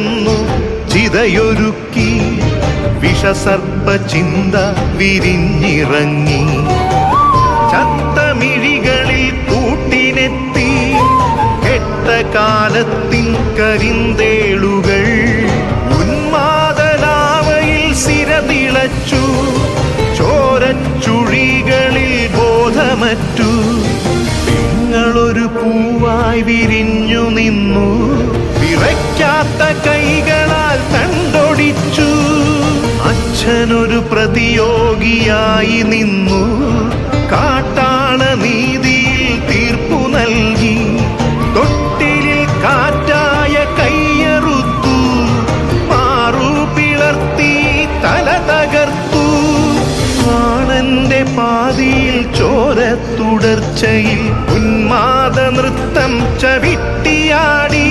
തലച്ചോർ ചിതയൊരുക്കി വിഷസർപ്പ ചിന്ത വിരിഞ്ഞിറങ്ങി. ചത്തമിഴികളിൽ കൂട്ടിനെത്തി കെട്ട കാലത്തിൻ കരിന്തേളുകൾ ഉന്മാദലാവയിൽ സിരതിളച്ചു ചോരച്ചുഴികളിൽ ബോധമറ്റു. നിങ്ങളൊരു പൂവായി വിരിഞ്ഞു നിന്നു. വിറയ്ക്കാത്ത കൈകളാൽ കണ്ടൊടിച്ചു. അച്ഛനൊരു പ്രതിയോഗിയായി നിന്നു. കാട്ടാള നീതിയിൽ തീർപ്പു നൽകി. തൊട്ടിലിൽ കാറ്റായ കയ്യറുത്തു. മാറു പിളർത്തി തല തകർത്തു. ആണന്റെ പാതിയിൽ ചോര തുടർച്ചയിൽ ഉന്മാദ നൃത്തം ചവിട്ടിയാടി.